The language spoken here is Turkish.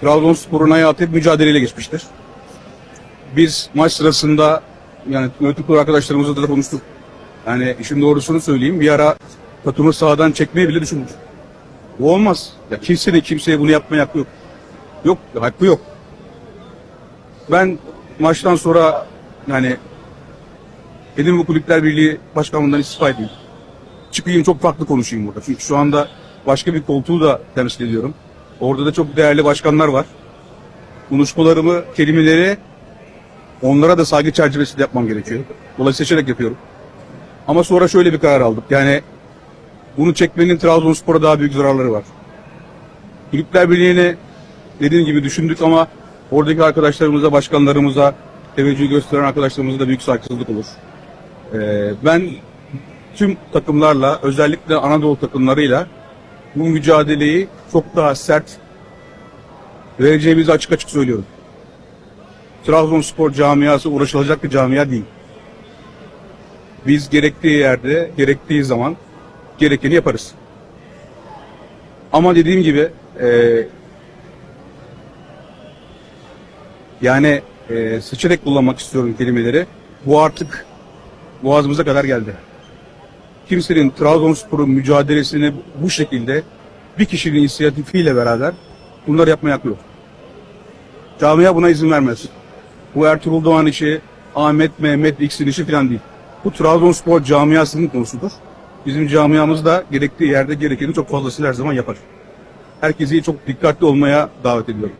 Trabzonspor'un hayatı mücadeleyle geçmiştir. Biz maç sırasında yani yönetim kurulu arkadaşlarımızla da konuştuk. Yani işin doğrusunu söyleyeyim. Bir ara takımı sahadan çekmeyi bile düşünmüş. Bu olmaz. Ya kimsenin kimseye bunu yapmaya hakkı yok. Yok, hakkı yok. Ben maçtan sonra yani Edim bu Kulüpler Birliği Başkanlığından istifa edeyim. Çıkayım çok farklı konuşayım burada. Çünkü şu anda başka bir koltuğu da temsil ediyorum. Orada da çok değerli başkanlar var. Konuşmalarımı, kelimeleri onlara da saygı çerçevesinde yapmam gerekiyor. Dolayısıyla seçerek yapıyorum. Ama sonra şöyle bir karar aldık. Yani bunu çekmenin Trabzonspor'a daha büyük zararları var. Kulüpler Birliği'ne dediğim gibi düşündük ama oradaki arkadaşlarımıza, başkanlarımıza, teveccüh gösteren arkadaşlarımıza da büyük saygısızlık olur. Ee, ben tüm takımlarla, özellikle Anadolu takımlarıyla bu mücadeleyi çok daha sert vereceğimizi açık açık söylüyorum. Trabzonspor camiası uğraşılacak bir camia değil. Biz gerektiği yerde, gerektiği zaman gerekeni yaparız. Ama dediğim gibi e, yani e, seçerek kullanmak istiyorum kelimeleri. Bu artık boğazımıza kadar geldi. Kimsenin Trabzonspor'un mücadelesini bu şekilde bir kişinin inisiyatifiyle beraber bunları yapmaya hakkı yok. Camia buna izin vermez. Bu Ertuğrul Doğan işi, Ahmet, Mehmet, X'in işi falan değil. Bu Trabzonspor camiasının konusudur. Bizim camiamız da gerektiği yerde gerekeni çok fazlasıyla her zaman yapar. Herkesi çok dikkatli olmaya davet ediyorum.